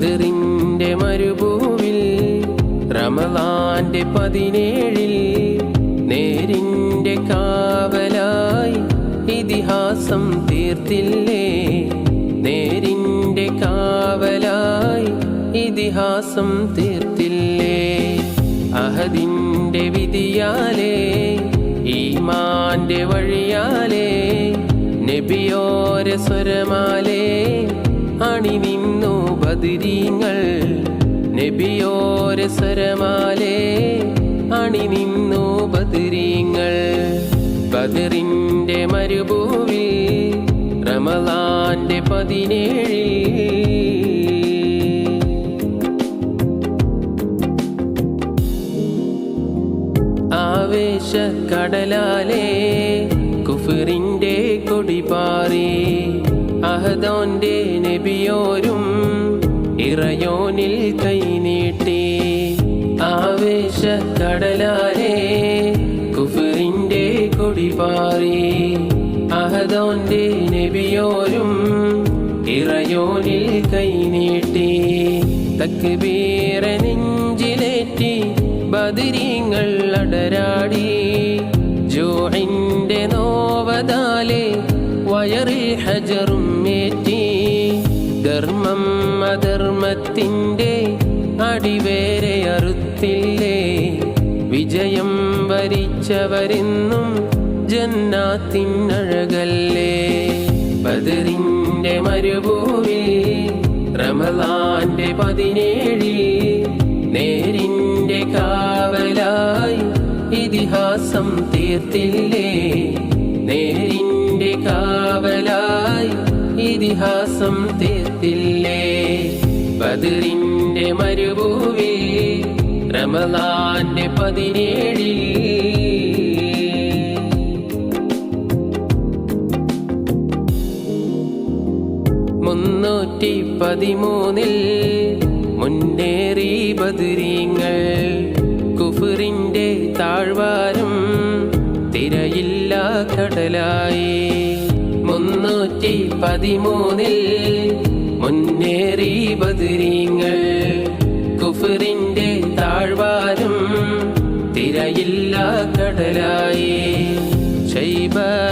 ബദറിന്റെ മരുഭൂവിൽ റമലാന്റെ പതിനേഴിൽ നേരിന്റെ കാവലായി ഇതിഹാസം തീർത്തില്ലേ? നേരിന്റെ കാവലായി ഇതിഹാസം തീർത്തില്ലേ? അഹദിന്റെ വിധിയാലേ ഈമാന്റെ വഴിയാലേ നബിയോര സ്വരമാലേ അണിനിന്നു ബദിരീങ്ങൾ. നബിയോര സ്വരമാലേ അണിനിന്നു ബദിരീങ്ങൾ. ബദറിന്റെ മരുഭൂവിൽ റമലാന്റെ പതിനേഴിൽ ആവേശ കടലാലേ കൊടിപാറേ കൊടിപാറി. അഹദോന്റെ നബിയോരും ഇറയോനിൽ കൈനീട്ടി ആവേശ കടലാലേ കുഫറിന്റെ കൊടിപാറി അഹദോന്റെ നബിയോരും ഇറയോനിൽ കൈനീട്ടി തക്ബീറ നെഞ്ചിലേറ്റി ബദിരിങ്ങൾ അടരാടി. ജോഹിന്റെ നോവതാലെ വയറിൽ ഹജറും മേറ്റി. ധർമ്മം അധർമ്മത്തിന്റെ അടിവേരെ അറുത്തില്ലേ. വിജയം വരിച്ചവരെന്നും ജന്നാത്തിനഴകല്ലേ. ബദറിന്റെ മരുഭൂവിൽ റമലാന്റെ പതിനേഴിൽ നേരിന്റെ കാവലായി ഇതിഹാസം തീർത്തില്ലേ. ഇതിഹാസം തീർത്തില്ലേ? ബദറിന്റെ മരുഭൂവി റമദാന്റെ പതിനേഴിൽ. മുന്നൂറ്റി പതിമൂന്നിൽ മുന്നേറി ബദരീങ്ങൾ കുഫറിന്റെ താഴ്വാരം തിരയില്ല കടലായി. മുന്നൂറ്റി പതിമൂന്നിൽ മുന്നേറി ബദരീങ്ങൾ കുഫറിന്റെ താഴ്വാരം തിരയില്ല കടലായി. ശൈബത്തുമുത്തുബത്തും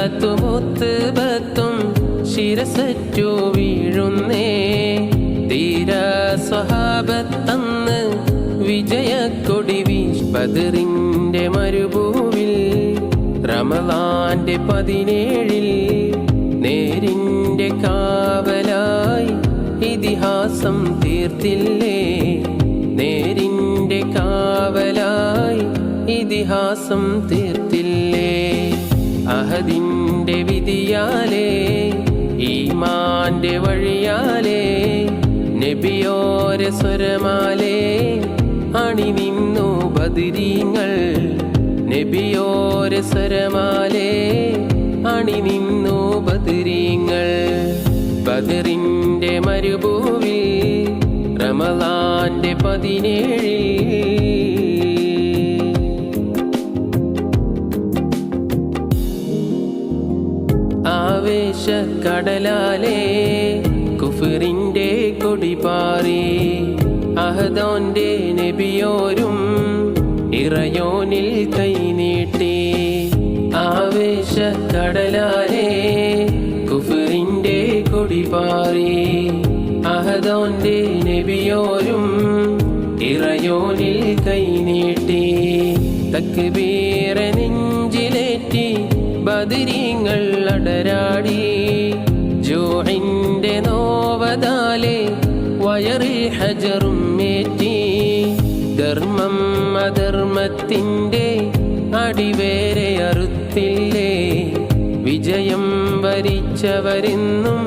ശിരസറ്റു വീഴുന്നേ. ധീര സ്വഹാബത്തന്ന് വിജയക്കൊടി വിഷ്പതിറിന്റെ മരുഭൂവിൽ റമലാന്റെ പതിനേഴിൽ നേരിന്റെ കാവലായി ഇതിഹാസം തീർത്തില്ലേ? നേരിന്റെ കാവലായി ഇതിഹാസം തീർത്തില്ലേ? അഹദിന്റെ വിധിയാലേ ഈമാന്റെ വഴിയാലേ നബിയോര സ്വരമാലേ അണിനിന്നു ബദിരീങ്ങൾ നബിയോര സ്വരമാലേ. അണിനിന്നു ബദരീങ്ങൾ. ബദറിന്റെ മരുഭൂവിൽ റമലാന്റെ പതിനേഴിൽ ആവേശ കുഫറിന്റെ കൊടിപാറി. അഹദോന്റെ നബിയോരും ഇറയോനിൽ കൈനീട്ടി കടലാലേ കുഫറിന്റെ കൊടിപാറി അഹദോന്റെ നബിയോരും ഇറയോനിൽ കൈനീട്ടി തക്ബീറ നെഞ്ചിലേറ്റി ബദിരീങ്ങൾ അടരാടി. ജോഹിന്റെ നോവതാലെ വയറിൽ ഹജറും മേറ്റി ധർമ്മം അധർമ്മത്തിന്റെ അടിവേരെ വിജയം വരിച്ചവരെന്നും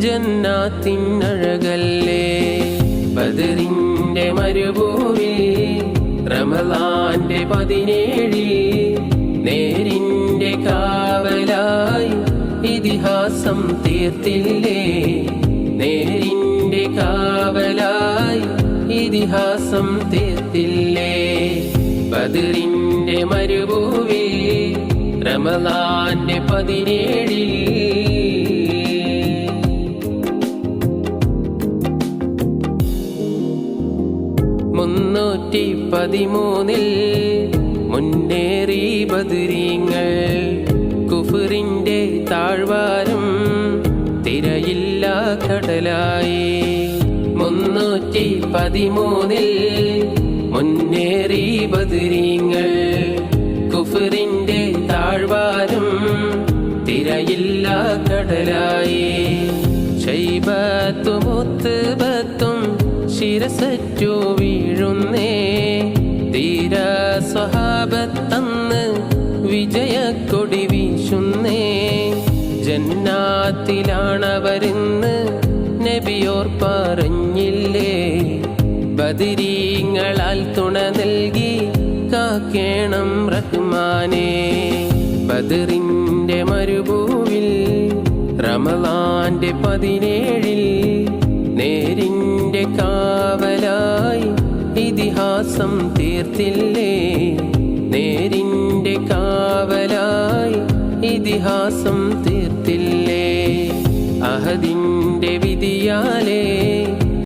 ജന്നാത്തിനഴകല്ലേ? ബദറിന്റെ മരുഭൂവിൽ റമലാന്റെ പതിനേഴിൽ നേരിന്റെ കാവലായി ഇതിഹാസം തീർത്തില്ലേ? നേരിന്റെ കാവലായി ഇതിഹാസം തീർത്തില്ലേ? ബദറിന്റെ മരുഭൂവിൽ റമലാന്റെ പതിനേഴിൽ മുന്നൂറ്റി പതിമൂന്നിൽ മുന്നേറി ബദരീങ്ങൾ കുഫറിന്റെ താഴ്വാരം തിരയില്ല കടലായി. മുന്നൂറ്റി പതിമൂന്നിൽ മുന്നേറി ബദരീങ്ങൾ കുഫറിന്റെ തിരയില്ല കടലായി. ശൈബത്തും മുത്തുബത്തും ശിരസറ്റു വീഴുന്നേ. തീര സ്വഹാബത്തന്ന് വിജയക്കൊടി വീശുന്നേ. ജന്നാത്തിലാണവരിന്ന് നബിയോർ പറഞ്ഞില്ലേ? ബദിരീങ്ങളാൽ തുണ നൽകി കാക്കേണം റഹ്മാനേ. ബദറിന്റെ റമലാന്റെ പതിനേഴിൽ നേരിന്റെ കാവലായി ഇതിഹാസം തീർത്തില്ലേ? നേരിന്റെ കാവലായി ഇതിഹാസം തീർത്തില്ലേ? അഹദിന്റെ വിധിയാലേ